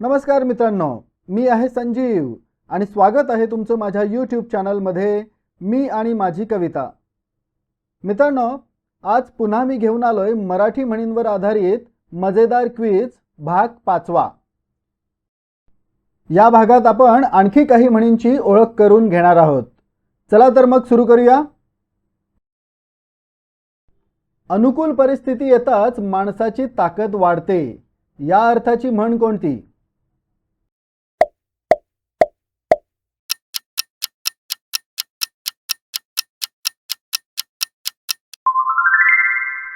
नमस्कार मित्रांनो मी आहे संजीव आणि स्वागत आहे तुमचं माझ्या यूट्यूब चॅनलमध्ये मी आणि माझी कविता. मित्रांनो आज पुन्हा मी घेऊन आलोय मराठी म्हणींवर आधारित मजेदार क्विज भाग पाचवा. या भागात आपण आणखी काही म्हणींची ओळख करून घेणार आहोत. चला तर मग सुरू करूया. अनुकूल परिस्थिती येताच माणसाची ताकद वाढते. या अर्थाची म्हण कोणती?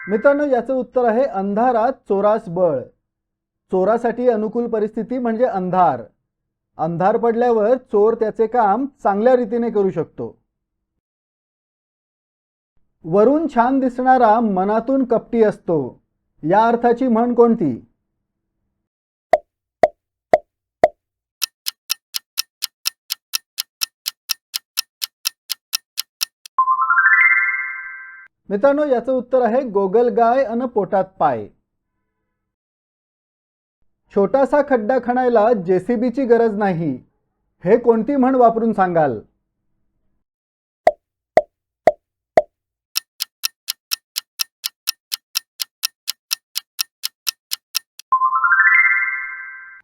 मित्रांनो याचं उत्तर आहे अंधारात चोरास बळ. चोरासाठी अनुकूल परिस्थिती म्हणजे अंधार. अंधार पडल्यावर चोर त्याचे काम चांगल्या रीतीने करू शकतो. वरून छान दिसणारा मनातून कपटी असतो. या अर्थाची म्हण कोणती? मित्रांनो याचं उत्तर आहे गोगल गाय अन पोटात पाय. छोटासा खड्डा खणायला जेसीबीची गरज नाही. हे कोणती म्हण वापरून सांगाल?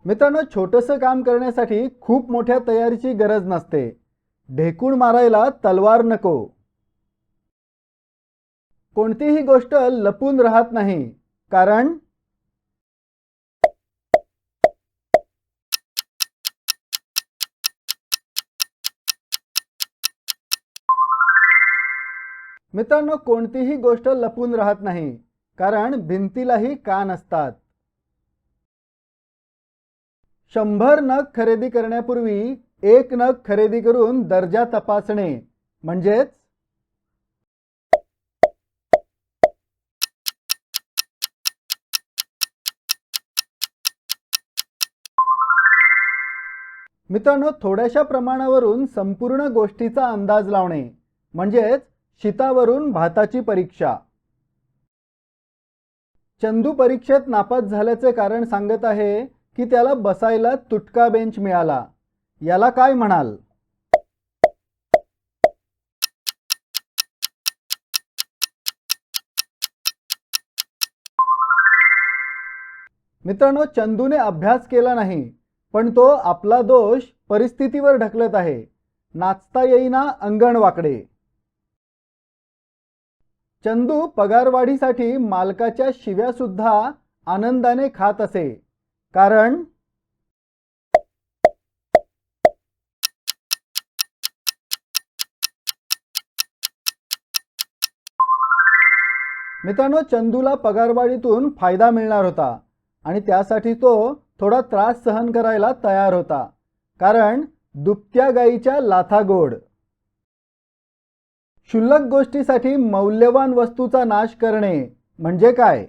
मित्रांनो छोटंसं काम करण्यासाठी खूप मोठ्या तयारीची गरज नसते. ढेकूण मारायला तलवार नको. कोणतीही गोष्ट लपून राहत नाही कारण मित्रांनो कोणतीही गोष्ट लपून राहत नाही कारण भिंतीलाही कान असतात शंभर नग खरेदी करण्यापूर्वी एक नग खरेदी करून दर्जा तपासणे म्हणजेच मित्रांनो थोड्याशा प्रमाणावरून संपूर्ण गोष्टीचा अंदाज लावणे म्हणजेच शीतावरून भाताची परीक्षा. चंदू परीक्षेत नापास झाल्याचे कारण सांगत आहे की त्याला बसायला तुटका बेंच मिळाला. याला काय म्हणाल? मित्रांनो चंदूने अभ्यास केला नाही. पण तो आपला दोष परिस्थितीवर ढकलत आहे. नाचता येईना अंगण वाकडे. चंदू पगारवाढीसाठी मालकाच्या शिव्या सुद्धा आनंदाने खात असे. कारण मित्रांनो चंदूला पगारवाढीतून फायदा मिळणार होता आणि त्यासाठी तो थोडा त्रास सहन करायला तयार होता कारण दुपत्या गाईच्या लाथा गोड क्षुल्लक गोष्टीसाठी मौल्यवान वस्तूचा नाश करणे म्हणजे काय?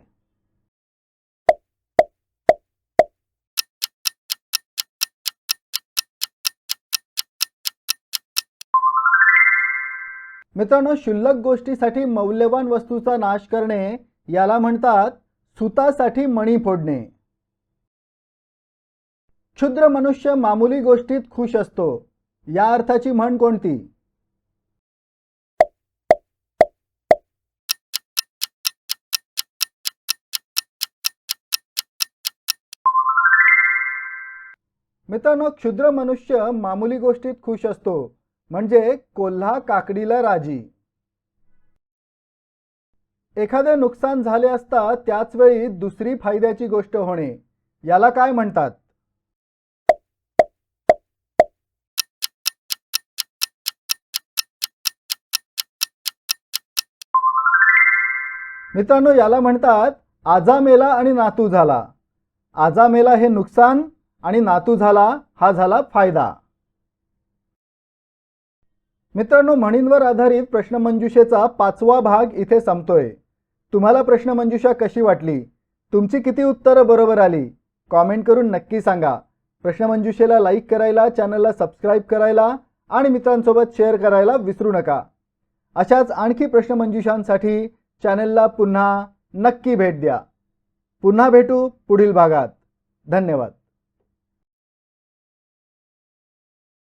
मित्रांनो क्षुल्लक गोष्टीसाठी मौल्यवान वस्तूचा नाश करणे याला म्हणतात सुतासाठी मणी फोडणे. क्षुद्र मनुष्य मामूली गोष्टीत खुश असतो. या अर्थाची म्हण कोणती? मित्रांनो क्षुद्र मनुष्य मामूली गोष्टीत खुश असतो. म्हणजे कोल्हा काकडीला राजी. एखादे नुकसान झाले असता त्याच वेळी दुसरी फायद्याची गोष्ट होणे. याला काय म्हणतात? मित्रांनो याला म्हणतात आजा मेला आणि नातू झाला. आजा मेला हे नुकसान आणि नातू झाला हा झाला फायदा. मित्रांनो म्हणींवर आधारित प्रश्नमंजुषेचा पाचवा भाग इथे संपतोय. तुम्हाला प्रश्नमंजुषा कशी वाटली? तुमची किती उत्तरं बरोबर आली? कॉमेंट करून नक्की सांगा. प्रश्नमंजुषेला लाईक करायला चॅनलला सबस्क्राईब करायला आणि मित्रांसोबत शेअर करायला विसरू नका. अशाच आणखी प्रश्नमंजुषांसाठी चॅनलला पुन्हा नक्की भेट द्या. पुन्हा भेटू पुढील भागात. धन्यवाद.